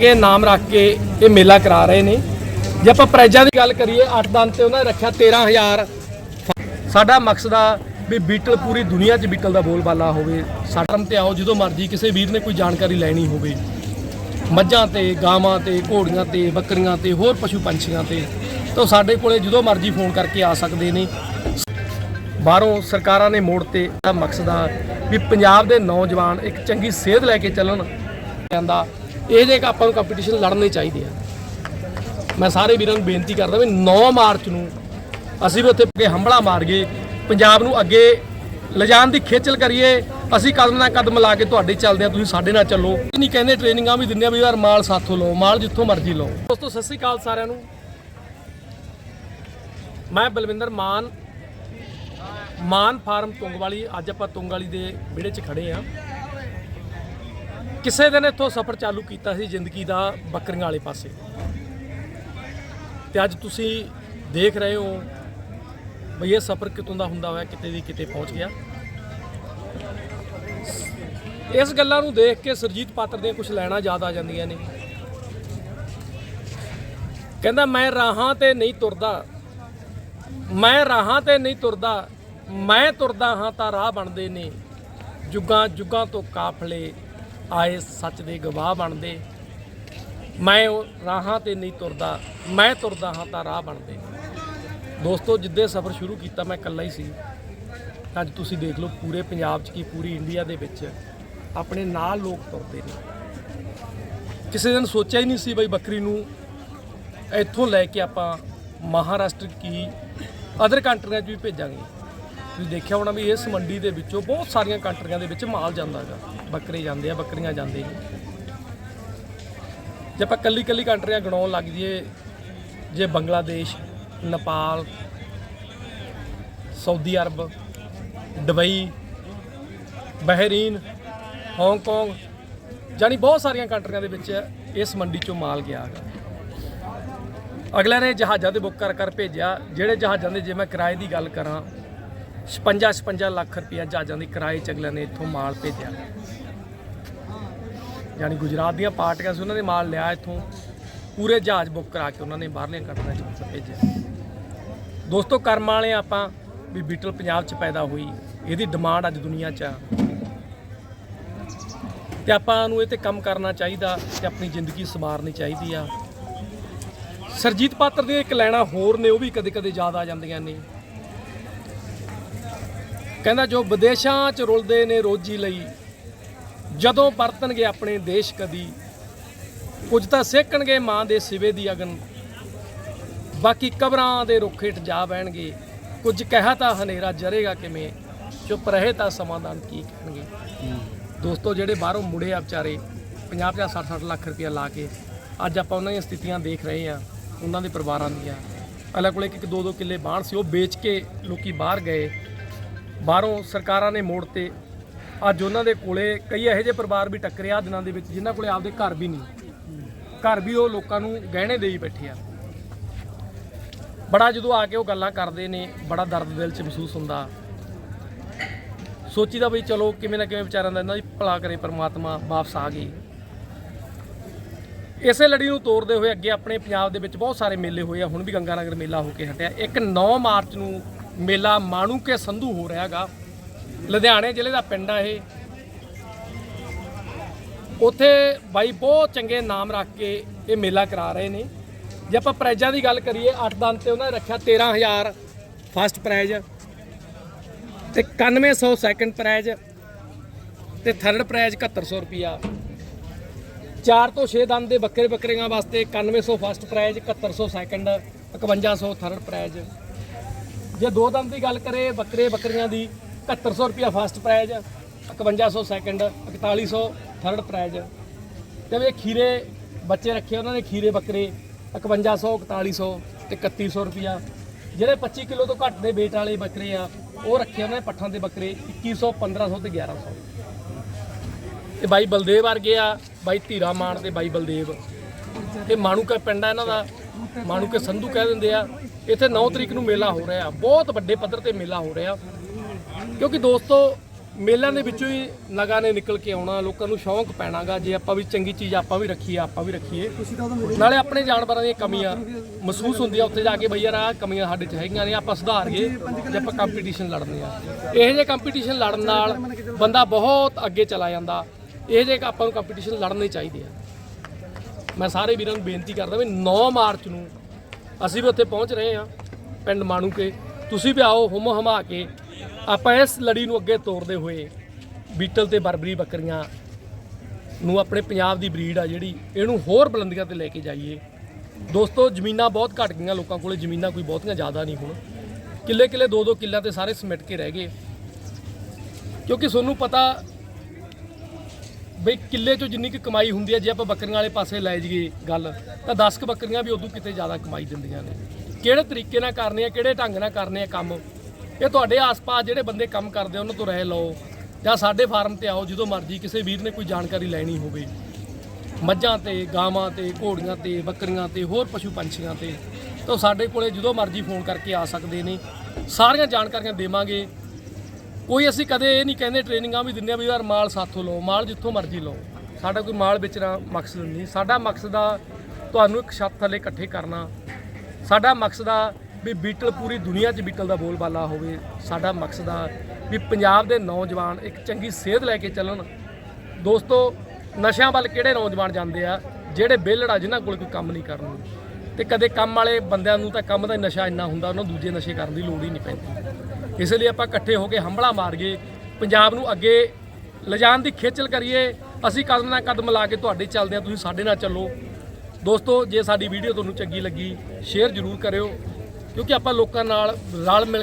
ਕੇ ਨਾਮ ਰੱਖ ਕੇ ਇਹ ਮੇਲਾ ਕਰਾ ਰਹੇ ਨੇ। ਜੇ ਆਪਾਂ ਪ੍ਰਾਈਜ਼ਾਂ ਦੀ ਗੱਲ ਕਰੀਏ 8 ਦਿਨ ਤੇ ਉਹਨਾਂ ਨੇ ਰੱਖਿਆ 13000 ਸਾਡਾ ਮਕਸਦ ਆ ਵੀ ਬੀਟਲ ਪੂਰੀ ਦੁਨੀਆ 'ਚ ਬੀਟਲ ਦਾ ਬੋਲਬਾਲਾ ਹੋਵੇ। ਸਾਡਮ ਤੇ ਆਓ, ਜਦੋਂ ਮਰਜ਼ੀ ਕਿਸੇ ਵੀਰ ਨੇ ਕੋਈ ਜਾਣਕਾਰੀ ਲੈਣੀ ਹੋਵੇ। ਮੱਝਾਂ ਤੇ, ਗਾਵਾਂ ਤੇ, ਘੋੜੀਆਂ ਤੇ, ਬੱਕਰੀਆਂ ਤੇ, ਹੋਰ ਪਸ਼ੂ ਪੰਛੀਆਂ ਤੇ। ਤਾਂ ਸਾਡੇ ਕੋਲੇ ਜਦੋਂ ਮਰਜ਼ੀ ਫੋਨ ਕਰਕੇ ਆ ਸਕਦੇ ਨੇ। ਬਾਹਰੋਂ ਸਰਕਾਰਾਂ ਨੇ ਮੋੜ ਤੇ ਦਾ ਮਕਸਦ ਆ ਵੀ ਪੰਜਾਬ ਦੇ ਨੌਜਵਾਨ ਇੱਕ ਚੰਗੀ ਸੇਧ ਲੈ ਕੇ ਚੱਲਣ। ਜਾਂਦਾ ਇਹ ਜੇ ਆਪਾਂ ਨੂੰ ਕੰਪੀਟੀਸ਼ਨ ਲੜਨੇ ਚਾਹੀਦੇ ਆ। ਮੈਂ ਸਾਰੇ ਵੀਰਾਂ ਨੂੰ ਬੇਨਤੀ ਕਰਦਾ ਵੀ 9 ਮਾਰਚ ਨੂੰ ਅਸੀਂ ਵੀ ਉੱਥੇ ਕੇ ਹੰਬਲਾ ਮਾਰ ਗਏ ਪੰਜਾਬ ਨੂੰ ਅੱਗੇ ਲਿਜਾਣ ਦੀ ਖੇਚਲ ਕਰੀਏ, ਅਸੀਂ ਕਦਮ ਨਾਲ ਕਦਮ ਲਾ ਕੇ ਤੁਹਾਡੇ ਚੱਲਦੇ ਆ, ਤੁਸੀਂ ਸਾਡੇ ਨਾਲ ਚੱਲੋ। ਨਹੀਂ ਕਹਿੰਦੇ ਟ੍ਰੇਨਿੰਗਾਂ ਵੀ ਦਿੰਦੇ ਆ ਵੀ ਯਾਰ ਮਾਲ ਸਾਥੋਂ ਲਓ, ਮਾਲ ਜਿੱਥੋਂ ਮਰਜ਼ੀ ਲਓ। ਦੋਸਤੋ, ਸਤਿ ਸ੍ਰੀ ਅਕਾਲ ਸਾਰਿਆਂ ਨੂੰ। ਮੈਂ ਬਲਵਿੰਦਰ ਮਾਨ ਮਾਨ ਫਾਰਮ ਤੁੰਗਵਾਲੀ, ਅੱਜ ਆਪਾਂ ਤੁੰਗਵਾਲੀ ਦੇ ਵਿਹੜੇ 'ਚ ਖੜੇ ਆ। ਕਿਸੇ ਦਿਨ ਇੱਥੋਂ ਸਫ਼ਰ ਚਾਲੂ ਕੀਤਾ ਸੀ ਜ਼ਿੰਦਗੀ ਦਾ ਬੱਕਰੀਆਂ ਵਾਲੇ ਪਾਸੇ। ਤੇ ਅੱਜ ਤੁਸੀਂ ਦੇਖ ਰਹੇ ਹੋ ਬਈ ਇਹ ਸਫ਼ਰ ਕਿਤੋਂ ਦਾ ਹੁੰਦਾ ਹੋਇਆ, ਕਿਤੇ ਦੀ ਕਿਤੇ ਪਹੁੰਚ ਗਿਆ। ਇਸ ਗੱਲਾਂ ਨੂੰ ਦੇਖ ਕੇ ਸਰਜੀਤ ਪਾਤਰ ਦੀਆਂ ਕੁਝ ਲੈਣਾ ਯਾਦ ਆ ਜਾਂਦੀਆਂ ਨੇ। ਕਹਿੰਦਾ, ਮੈਂ ਰਾਹਾਂ ਤੇ ਨਹੀਂ ਤੁਰਦਾ, ਮੈਂ ਰਾਹਾਂ ਤੇ ਨਹੀਂ ਤੁਰਦਾ, ਮੈਂ ਤੁਰਦਾ ਹਾਂ ਤਾਂ ਰਾਹ ਬਣਦੇ ਨੇ। ਜੁਗਾਂ ਜੁਗਾਂ ਤੋਂ ਕਾਫਲੇ ਆਏ ਸੱਚ ਦੇ ਗਵਾਹ ਬਣਦੇ। ਮੈਂ ਉਹ ਰਾਹਾਂ ਤੇ ਨਹੀਂ ਤੁਰਦਾ, ਮੈਂ ਤੁਰਦਾ ਹਾਂ ਤਾਂ ਰਾਹ ਬਣਦੇ। ਦੋਸਤੋ, ਜਿੱਦੇ ਸਫ਼ਰ ਸ਼ੁਰੂ ਕੀਤਾ ਮੈਂ ਇਕੱਲਾ ਹੀ ਸੀ। ਅੱਜ ਤੁਸੀਂ ਦੇਖ ਲਓ ਪੂਰੇ ਪੰਜਾਬ 'ਚ ਕੀ ਪੂਰੀ ਇੰਡੀਆ ਦੇ ਵਿੱਚ ਆਪਣੇ ਨਾਲ ਲੋਕ ਤੁਰਦੇ ਨੇ। ਕਿਸੇ ਦਿਨ ਸੋਚਿਆ ਹੀ ਨਹੀਂ ਸੀ ਬਈ ਬੱਕਰੀ ਨੂੰ ਇੱਥੋਂ ਲੈ ਕੇ ਆਪਾਂ ਮਹਾਰਾਸ਼ਟਰ ਕੀ ਅਦਰ ਕੰਟਰੀਆਂ 'ਚ ਵੀ ਭੇਜਾਂਗੇ। ਤੁਸੀਂ ਦੇਖਿਆ ਹੋਣਾ ਵੀ ਇਸ ਮੰਡੀ ਦੇ ਵਿੱਚੋਂ ਬਹੁਤ ਸਾਰੀਆਂ ਕੰਟਰੀਆਂ ਦੇ ਵਿੱਚ ਮਾਲ ਜਾਂਦਾ ਹੈਗਾ। ਬੱਕਰੇ ਜਾਂਦੇ ਆ, ਬੱਕਰੀਆਂ ਜਾਂਦੇ ਨੇ ਜੇ ਆਪਾਂ ਕੱਲੀ ਕੱਲੀ ਕੰਟਰੀਆਂ ਗਣਾਉਣ ਲੱਗ ਜਾਈਏ, ਜੇ Bangladesh, Nepal, Saudi Arab, Dubai, Bahrain, Hong Kong ਜਾਨੀ ਬਹੁਤ ਸਾਰੀਆਂ ਕੰਟਰੀਆਂ ਦੇ ਵਿੱਚ ਇਸ ਮੰਡੀ ਚੋਂ ਮਾਲ ਗਿਆ ਹੈਗਾ। ਅਗਲੇ ਨੇ ਜਹਾਜ਼ਾਂ ਤੇ ਬੁੱਕ ਕਰ ਕਰ ਭੇਜਿਆ, ਜਿਹੜੇ ਜਹਾਜ਼ਾਂ ਦੇ ਜੇ ਮੈਂ ਕਿਰਾਏ ਦੀ ਗੱਲ ਕਰਾਂ 56 56 ਲੱਖ ਰੁਪਇਆ ਜਹਾਜ਼ਾਂ ਦੇ ਕਿਰਾਏ ਚ ਅਗਲਿਆਂ ਨੇ ਇੱਥੋਂ ਮਾਲ ਭੇਜਿਆ। ਯਾਨੀ ਗੁਜਰਾਤ ਦੀਆਂ ਪਾਰਟੀਆਂ ਸੀ, ਉਹਨਾਂ ਨੇ ਮਾਲ ਲਿਆ ਇੱਥੋਂ। ਪੂਰੇ ਜਹਾਜ਼ ਬੁੱਕ ਕਰਾ ਕੇ ਉਹਨਾਂ ਨੇ ਬਾਹਰਲੇ ਕੰਟਰੀਆਂ ਚ ਭੇਜਿਆ ਦੋਸਤੋ, ਕਰਮ ਵਾਲੇ ਆਪਾਂ ਵੀ ਬੀਟਲ ਪੰਜਾਬ ਚ ਪੈਦਾ ਹੋਈ। ਇਹਦੀ ਡਿਮਾਂਡ ਅੱਜ ਦੁਨੀਆ ਚ ਆ। ਤੇ ਆਪਾਂ ਨੂੰ ਇਹ ਤੇ ਕੰਮ ਕਰਨਾ ਚਾਹੀਦਾ ਤੇ ਆਪਣੀ ਜ਼ਿੰਦਗੀ ਸੰਵਾਰਨੀ ਚਾਹੀਦੀ ਆ। ਸਰਜੀਤ ਪਾਤਰ ਦੀਆਂ ਇੱਕ ਲੈਣਾ ਹੋਰ ਨੇ, ਉਹ ਵੀ ਕਦੇ ਕਦੇ ਯਾਦ ਆ ਜਾਂਦੀਆਂ ਨੇ। ਕਹਿੰਦਾ ਜੋ ਵਿਦੇਸ਼ਾਂ 'ਚ ਰੁਲਦੇ ਨੇ ਰੋਜੀ ਲਈ, ਜਦੋਂ ਵਰਤਣਗੇ ਆਪਣੇ ਦੇਸ਼ ਕਦੀ, ਕੁਝ ਤਾਂ ਸੇਕਣਗੇ ਮਾਂ ਦੇ ਸਿਵੇ ਦੀ ਅਗਨ, ਬਾਕੀ ਕਬਰਾਂ ਦੇ ਰੁੱਖ ਹੇਠ ਜਾ ਬਹਿਣਗੇ। ਕੁਝ ਕਹਿਆ ਤਾਂ ਹਨੇਰਾ ਜਰੇਗਾ ਕਿਵੇਂ, ਚੁੱਪ ਰਹੇ ਤਾਂ ਸਮਾਧਾਨ ਕੀ ਕਹਿਣਗੇ ਦੋਸਤੋ, ਜਿਹੜੇ ਬਾਹਰੋਂ ਮੁੜੇ ਆ ਵਿਚਾਰੇ 50 50 60 60 ਲੱਖ ਰੁਪਇਆ ਲਾ ਕੇ, ਅੱਜ ਆਪਾਂ ਉਹਨਾਂ ਦੀਆਂ ਸਥਿਤੀਆਂ ਦੇਖ ਰਹੇ ਆ ਉਹਨਾਂ ਦੇ ਪਰਿਵਾਰਾਂ ਦੀਆਂ। ਅਲੱਗ ਕੋਲੇ ਇੱਕ ਦੋ ਦੋ ਕਿੱਲੇ ਬਾਹਰ ਸੀ, ਉਹ ਵੇਚ ਕੇ ਲੋਕੀ ਬਾਹਰ ਗਏ। ਬਾਹਰੋਂ ਸਰਕਾਰਾਂ ਨੇ ਮੋੜ ਤੇ ਅੱਜ ਉਹਨਾਂ ਦੇ ਕੋਲੇ ਕਈ ਇਹੋ ਜਿਹੇ ਪਰਿਵਾਰ ਵੀ ਟੱਕਰੇ ਆ ਦਿਨਾਂ ਦੇ ਵਿੱਚ ਜਿਨ੍ਹਾਂ ਕੋਲੇ ਆਪਦੇ ਘਰ ਵੀ ਨਹੀਂ। ਘਰ ਵੀ ਉਹ ਲੋਕਾਂ ਨੂੰ ਗਹਿਣੇ ਦੇਈ ਬੈਠੇ ਆ। ਬੜਾ ਜਦੋਂ ਆ ਕੇ ਉਹ ਗੱਲਾਂ ਕਰਦੇ ਨੇ, ਬੜਾ ਦਰਦ ਦਿਲ 'ਚ ਮਹਿਸੂਸ ਹੁੰਦਾ। ਸੋਚੀਦਾ ਬਈ ਚਲੋ ਕਿਵੇਂ ਨਾ ਕਿਵੇਂ ਵਿਚਾਰਿਆਂ ਦਾ ਇਹਨਾਂ ਦੀ ਭਲਾ ਕਰੇ, ਪਰਮਾਤਮਾ ਵਾਪਸ ਆ ਗਈ ਇਸੇ ਲੜੀ ਨੂੰ ਤੋੜਦੇ ਹੋਏ ਅੱਗੇ ਆਪਣੇ ਪੰਜਾਬ ਦੇ ਵਿੱਚ ਬਹੁਤ ਸਾਰੇ ਮੇਲੇ ਹੋਏ ਆ, ਹੁਣ ਵੀ ਗੰਗਾ ਨਗਰ ਮੇਲਾ ਹੋ ਕੇ ਹਟਿਆ। ਇੱਕ 9 ਮਾਰਚ ਨੂੰ ਮੇਲਾ ਮਾਣੂ ਕੇ ਸੰਧੂ ਹੋ ਰਿਹਾਗਾ ਲੁਧਿਆਣੇ ਜ਼ਿਲ੍ਹੇ ਦਾ ਪਿੰਡ ਆ ਇਹ। ਉੱਥੇ ਬਾਈ ਬਹੁਤ ਚੰਗੇ ਨਾਮ ਰੱਖ ਕੇ ਇਹ ਮੇਲਾ ਕਰਾ ਰਹੇ ਨੇ। ਜੇ ਆਪਾਂ ਪ੍ਰਾਈਜ਼ਾਂ ਦੀ ਗੱਲ ਕਰੀਏ 8 ਦਿਨ ਤੇ ਉਹਨਾਂ ਨੇ ਰੱਖਿਆ 13000 ਫਸਟ ਪ੍ਰਾਈਜ਼ ਤੇ 9100 ਸੈਕੰਡ ਪ੍ਰਾਈਜ਼ ਤੇ ਥਰਡ ਪ੍ਰਾਈਜ਼ 7100 ਰੁਪਿਆ 4 ਤੋਂ 6 ਦੰਦ ਦੇ ਬੱਕਰੇ ਬੱਕਰੀਆਂ ਵਾਸਤੇ 9100 first prize 7100 second 5100 third prize ਜੇ ਦੋ ਦੰਦ ਦੀ ਗੱਲ ਕਰੇ, ਬੱਕਰੇ ਬੱਕਰੀਆਂ ਦੀ 7100 ਰੁਪਿਆ first prize 5100 second 4100 third prize ਤੇ ਵੀ ਖੀਰੇ ਬੱਚੇ ਰੱਖੇ ਉਹਨਾਂ ਨੇ, ਖੀਰੇ ਬੱਕਰੇ 5100 4100 ਤੇ 3100 ਰੁਪਿਆ ਜਿਹੜੇ 25 ਕਿਲੋ ਤੋਂ ਘੱਟ ਦੇ weight ਵਾਲੇ ਬੱਕਰੇ ਆ, ਉਹ ਰੱਖੇ ਉਹਨਾਂ ਨੇ ਪੱਠਾਂ ਦੇ ਬੱਕਰੇ 2100 1500 ਤੇ 1100 ਤੇ ਬਾਈ ਬਲਦੇਵ ਵਰਗੇ ਆ, ਬਾਈ ਧੀਰਾ ਮਾਨ ਤੇ ਬਾਈ ਬਲਦੇਵ। ਇਹ ਮਾਣੂਕੇ ਪਿੰਡ ਆ ਇਹਨਾਂ ਦਾ ਮਾਣੂ ਕੇ ਸੰਧੂ ਕਹਿ ਦਿੰਦੇ ਆ, ਇੱਥੇ 9 ਤਰੀਕ ਨੂੰ ਮੇਲਾ ਹੋ ਰਿਹਾ, ਬਹੁਤ ਵੱਡੇ ਪੱਧਰ ਤੇ ਮੇਲਾ ਹੋ ਰਿਹਾ। ਕਿਉਂਕਿ ਦੋਸਤੋ, ਮੇਲਿਆਂ ਦੇ ਵਿੱਚੋਂ ਹੀ ਨਗਾਂ ਨੇ ਨਿਕਲ ਕੇ ਆਉਣਾ, ਲੋਕਾਂ ਨੂੰ ਸ਼ੌਂਕ ਪੈਣਾਗਾ, ਜੇ ਆਪਾਂ ਵੀ ਚੰਗੀ ਚੀਜ਼ ਆਪਾਂ ਵੀ ਰੱਖੀਏ, ਆਪਾਂ ਵੀ ਰੱਖੀਏ। ਨਾਲੇ ਆਪਣੇ ਜਾਨਵਰਾਂ ਦੀਆਂ ਕਮੀਆਂ ਮਹਿਸੂਸ ਹੁੰਦੀਆਂ ਉੱਥੇ ਜਾ ਕੇ, ਬਈ ਯਾਰ ਆਹ ਕਮੀਆਂ ਸਾਡੇ 'ਚ ਹੈਗੀਆਂ ਨੇ, ਆਪਾਂ ਸੁਧਾਰੀਏ ਜੇ ਆਪਾਂ ਕੰਪੀਟੀਸ਼ਨ ਲੜਨੇ ਆ। ਇਹੋ ਜਿਹੇ ਕੰਪੀਟੀਸ਼ਨ ਲੜਨ ਨਾਲ ਬੰਦਾ ਬਹੁਤ ਅੱਗੇ ਚਲਾ ਜਾਂਦਾ। ਇਹੋ ਜਿਹੇ ਆਪਾਂ ਨੂੰ ਕੰਪੀਟੀਸ਼ਨ ਲੜਨੇ ਚਾਹੀਦੇ ਆ। ਮੈਂ ਸਾਰੇ ਵੀਰਾਂ ਨੂੰ ਬੇਨਤੀ ਕਰਦਾ ਵੀ 9 ਮਾਰਚ ਨੂੰ ਅਸੀਂ ਵੀ ਉੱਥੇ ਪਹੁੰਚ ਰਹੇ ਹਾਂ ਪਿੰਡ ਮਾਣੂਕੇ। ਤੁਸੀਂ ਵੀ ਆਓ, ਹੁਮ ਹਮਾ ਕੇ। ਆਪਾਂ ਇਸ ਲੜੀ ਨੂੰ ਅੱਗੇ ਤੋਰਦੇ ਹੋਏ ਬੀਟਲ ਤੇ ਬਰਬਰੀ ਬੱਕਰੀਆਂ ਨੂੰ ਆਪਣੇ ਪੰਜਾਬ ਦੀ ਬਰੀਡ ਆ ਜਿਹੜੀ, ਇਹਨੂੰ ਹੋਰ ਬੁਲੰਦੀਆਂ ਤੇ ਲੈ ਕੇ ਜਾਈਏ। ਦੋਸਤੋ, ਜ਼ਮੀਨਾਂ ਬਹੁਤ ਘਟ ਗਈਆਂ ਲੋਕਾਂ ਕੋਲੇ, ਜ਼ਮੀਨਾਂ ਕੋਈ ਬਹੁਤੀਆਂ ਜ਼ਿਆਦਾ ਨਹੀਂ ਹੁਣ। ਕਿੱਲੇ ਕਿੱਲੇ ਦੋ ਦੋ ਕਿੱਲਿਆਂ ਤੇ ਸਾਰੇ ਸਮਿਟ ਕੇ ਰਹਿ ਗਏ। ਕਿਉਂਕਿ ਤੁਹਾਨੂੰ ਪਤਾ ਬਈ ਕਿੱਲੇ ਚੋਂ ਜਿੰਨੀ ਕੁ ਕਮਾਈ ਹੁੰਦੀ ਹੈ, ਜੇ ਆਪਾਂ ਬੱਕਰੀਆਂ ਵਾਲੇ ਪਾਸੇ ਲੈ ਜਾਈਏ ਗੱਲ, ਤਾਂ 10 ਕੁ ਬੱਕਰੀਆਂ ਵੀ ਉਦੋਂ ਕਿਤੇ ਜ਼ਿਆਦਾ ਕਮਾਈ ਦਿੰਦੀਆਂ ਨੇ। ਕਿਹੜੇ ਤਰੀਕੇ ਨਾਲ ਕਰਨੇ ਆ, ਕਿਹੜੇ ਢੰਗ ਨਾਲ ਕਰਨੇ ਆ ਕੰਮ? ਇਹ ਤੁਹਾਡੇ ਆਸ-ਪਾਸ ਜਿਹੜੇ ਬੰਦੇ ਕੰਮ ਕਰਦੇ ਆ, ਉਹਨਾਂ ਤੋਂ ਰਹਿ ਲਓ। ਜਾਂ ਸਾਡੇ ਫਾਰਮ ਤੇ ਆਓ, ਜਦੋਂ ਮਰਜ਼ੀ ਕਿਸੇ ਵੀਰ ਨੇ ਕੋਈ ਜਾਣਕਾਰੀ ਲੈਣੀ ਹੋਵੇ। ਮੱਝਾਂ ਤੇ, ਗਾਵਾਂ ਤੇ, ਘੋੜੀਆਂ ਤੇ, ਬੱਕਰੀਆਂ ਤੇ, ਹੋਰ ਪਸ਼ੂ ਪੰਛੀਆਂ ਤੇ। ਤਾਂ ਉਹ ਸਾਡੇ ਕੋਲੇ ਜਦੋਂ ਮਰਜ਼ੀ ਫੋਨ ਕਰਕੇ ਆ ਸਕਦੇ ਨੇ। ਸਾਰੀਆਂ ਜਾਣਕਾਰੀਆਂ ਦੇਵਾਂਗੇ। ਕੋਈ ਅਸੀਂ ਕਦੇ ਇਹ ਨਹੀਂ ਕਹਿੰਦੇ ਟ੍ਰੇਨਿੰਗਾਂ ਵੀ ਦਿੰਦੇ ਆ ਵੀ ਯਾਰ ਮਾਲ ਸਾਥੋਂ ਲਓ, ਮਾਲ ਜਿੱਥੋਂ ਮਰਜ਼ੀ ਲਓ। ਸਾਡਾ ਕੋਈ ਮਾਲ ਵੇਚਣਾ ਮਕਸਦ ਨਹੀਂ। ਸਾਡਾ ਮਕਸਦ ਆ ਤੁਹਾਨੂੰ ਇੱਕ ਛੱਤ ਥੱਲੇ ਇਕੱਠੇ ਕਰਨਾ। ਸਾਡਾ ਮਕਸਦ ਆ ਵੀ ਬੀਟਲ ਪੂਰੀ ਦੁਨੀਆ 'ਚ ਬੀਟਲ ਦਾ ਬੋਲਬਾਲਾ ਹੋਵੇ। ਸਾਡਾ ਮਕਸਦ ਆ ਵੀ ਪੰਜਾਬ ਦੇ ਨੌਜਵਾਨ ਇੱਕ ਚੰਗੀ ਸਿਹਤ ਲੈ ਕੇ ਚੱਲਣ। ਦੋਸਤੋ, ਨਸ਼ਿਆਂ ਵੱਲ ਕਿਹੜੇ ਨੌਜਵਾਨ ਜਾਂਦੇ ਆ? ਜਿਹੜੇ ਬੇਲੜਾ ਜਿਨ੍ਹਾਂ ਕੋਲ ਕੋਈ ਕੰਮ ਨਹੀਂ ਕਰਨ। ਨੂੰ ਤੇ ਕਦੇ ਕੰਮ ਵਾਲੇ ਬੰਦਿਆਂ ਨੂੰ ਤਾਂ ਕੰਮ ਦਾ ਨਸ਼ਾ ਇੰਨਾ ਹੁੰਦਾ, ਉਹਨਾਂ ਨੂੰ ਦੂਜੇ ਨਸ਼ੇ ਕਰਨ ਦੀ ਲੋੜ ਹੀ ਨਹੀਂ ਪੈਂਦੀ। ਇਸ ਲਈ ਆਪਾਂ ਇਕੱਠੇ ਹੋ ਕੇ ਹੰਭਲਾ ਮਾਰੀਏ, ਪੰਜਾਬ ਨੂੰ ਅੱਗੇ ਲਿਜਾਣ ਦੀ ਖੇਚਲ ਕਰੀਏ। ਅਸੀਂ ਕਦਮ ਨਾਲ ਕਦਮ ਲਾ ਕੇ ਤੁਹਾਡੇ ਚੱਲਦੇ ਆ ਤੁਸੀਂ ਸਾਡੇ ਨਾਲ ਚੱਲੋ। ਦੋਸਤੋ, ਜੇ ਸਾਡੀ ਵੀਡੀਓ ਤੁਹਾਨੂੰ ਚੰਗੀ ਲੱਗੀ, ਸ਼ੇਅਰ ਜ਼ਰੂਰ ਕਰਿਓ, ਕਿਉਂਕਿ ਆਪਾਂ ਲੋਕਾਂ ਨਾਲ ਰਲ ਮਿਲ